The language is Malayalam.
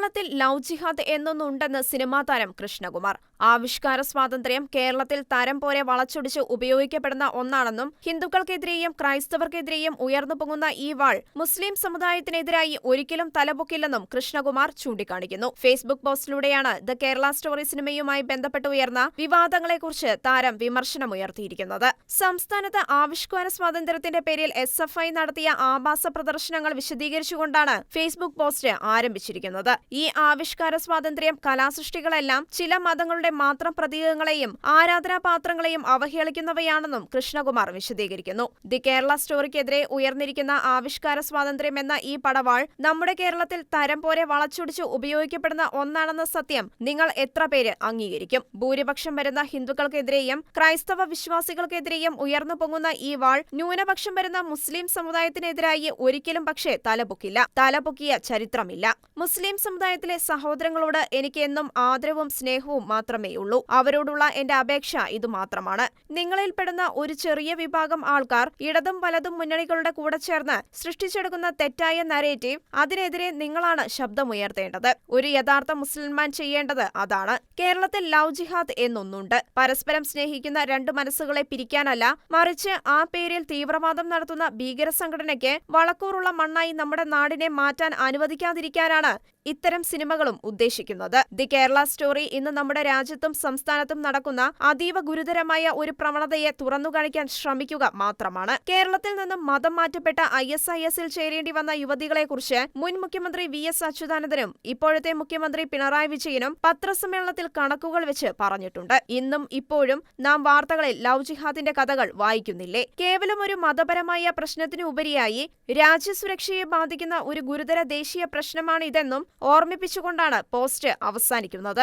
കേരളത്തിൽ ലവ് ജിഹാദ് എന്നൊന്നുണ്ടെന്ന് സിനിമാ താരം കൃഷ്ണകുമാർ. ആവിഷ്കാര സ്വാതന്ത്ര്യം കേരളത്തിൽ തരം പോലെ വളച്ചൊടിച്ച് ഉപയോഗിക്കപ്പെടുന്ന ഒന്നാണെന്നും ഹിന്ദുക്കൾക്കെതിരെയും ക്രൈസ്തവർക്കെതിരെയും ഉയർന്നു പൊങ്ങുന്ന ഈ വാൾ മുസ്ലിം സമുദായത്തിനെതിരായി ഒരിക്കലും തലപൊക്കില്ലെന്നും കൃഷ്ണകുമാർ ചൂണ്ടിക്കാണിക്കുന്നു. ഫേസ്ബുക്ക് പോസ്റ്റിലൂടെയാണ് ദ കേരള സ്റ്റോറി സിനിമയുമായി ബന്ധപ്പെട്ട് ഉയർന്ന വിവാദങ്ങളെക്കുറിച്ച് താരം വിമർശനമുയർത്തിയിരിക്കുന്നത്. സംസ്ഥാനത്ത് ആവിഷ്കാര സ്വാതന്ത്ര്യത്തിന്റെ പേരിൽ എസ് നടത്തിയ ആഭാസ പ്രദർശനങ്ങൾ വിശദീകരിച്ചുകൊണ്ടാണ് ഫേസ്ബുക്ക് പോസ്റ്റ് ആരംഭിച്ചിരിക്കുന്നത്. ഈ ആവിഷ്കാര സ്വാതന്ത്ര്യം കലാസൃഷ്ടികളെല്ലാം ചില മതങ്ങളുടെ മാത്രം പ്രതീകങ്ങളെയും ആരാധനാപാത്രങ്ങളെയും അവഹേളിക്കുന്നവയാണെന്നും കൃഷ്ണകുമാർ വിശദീകരിക്കുന്നു. ദി കേരള സ്റ്റോറിക്കെതിരെ ഉയർന്നിരിക്കുന്ന ആവിഷ്കാര സ്വാതന്ത്ര്യം എന്ന ഈ പടവാൾ നമ്മുടെ കേരളത്തിൽ തരം പോലെ വളച്ചൊടിച്ച് ഉപയോഗിക്കപ്പെടുന്ന ഒന്നാണെന്ന സത്യം നിങ്ങൾ എത്ര പേര് അംഗീകരിക്കും? ഭൂരിപക്ഷം വരുന്ന ഹിന്ദുക്കൾക്കെതിരെയും ക്രൈസ്തവ വിശ്വാസികൾക്കെതിരെയും ഉയർന്നു പൊങ്ങുന്ന ഈ വാൾ ന്യൂനപക്ഷം വരുന്ന മുസ്ലിം സമുദായത്തിനെതിരായി ഒരിക്കലും പക്ഷേ തലപൊക്കില്ല. തലപൊക്കിയ ചരിത്രമില്ല. മുസ്ലിം സമുദായത്തിലെ സഹോദരങ്ങളോട് എനിക്ക് എന്നും ആദരവും സ്നേഹവും മാത്രമേ ഉള്ളൂ. അവരോടുള്ള എന്റെ അപേക്ഷ ഇത് മാത്രമാണ് നിങ്ങളിൽപ്പെടുന്ന ഒരു ചെറിയ വിഭാഗം ആൾക്കാർ ഇടതും വലതും മുന്നണികളുടെ കൂടെ ചേർന്ന് സൃഷ്ടിച്ചെടുക്കുന്ന തെറ്റായ നരേറ്റീവ് അതിനെതിരെ നിങ്ങളാണ് ശബ്ദമുയർത്തേണ്ടത്. ഒരു യഥാർത്ഥ മുസ്ലിംമാൻ ചെയ്യേണ്ടത് അതാണ്. കേരളത്തിൽ ലവ് ജിഹാദ് എന്നൊന്നുണ്ട്. പരസ്പരം സ്നേഹിക്കുന്ന രണ്ട് മനസ്സുകളെ പിരിക്കാനല്ല മറിച്ച് ആ പേരിൽ തീവ്രവാദം നടത്തുന്ന ഭീകര സംഘടനയ്ക്ക് വളക്കൂറുള്ള മണ്ണായി നമ്മുടെ നാടിനെ മാറ്റാൻ അനുവദിക്കാതിരിക്കാനാണ് ഇത്തരം സിനിമകളും ഉദ്ദേശിക്കുന്നത്. ദി കേരള സ്റ്റോറി ഇന്ന് നമ്മുടെ രാജ്യത്തും സംസ്ഥാനത്തും നടക്കുന്ന അതീവ ഗുരുതരമായ ഒരു പ്രവണതയെ തുറന്നുകാണിക്കാൻ ശ്രമിക്കുക മാത്രമാണ്. കേരളത്തിൽ നിന്നും മതം മാറ്റപ്പെട്ട ഐ എസ് ഐ എസിൽ ചേരേണ്ടി വന്ന യുവതികളെക്കുറിച്ച് മുൻ മുഖ്യമന്ത്രി വി എസ് അച്യുതാനന്ദനും ഇപ്പോഴത്തെ മുഖ്യമന്ത്രി പിണറായി വിജയനും പത്രസമ്മേളനത്തിൽ കണക്കുകൾ വെച്ച് പറഞ്ഞിട്ടുണ്ട്. ഇന്നും ഇപ്പോഴും നാം വാർത്തകളിൽ ലവ് ജിഹാദിന്റെ കഥകൾ വായിക്കുന്നില്ലേ? കേവലം ഒരു മതപരമായ പ്രശ്നത്തിനുപരിയായി രാജ്യസുരക്ഷയെ ബാധിക്കുന്ന ഒരു ഗുരുതര ദേശീയ പ്രശ്നമാണ് ഇതെന്നും ഓർമ്മിപ്പിച്ചുകൊണ്ടാണ് പോസ്റ്റ് അവസാനിക്കുന്നത്.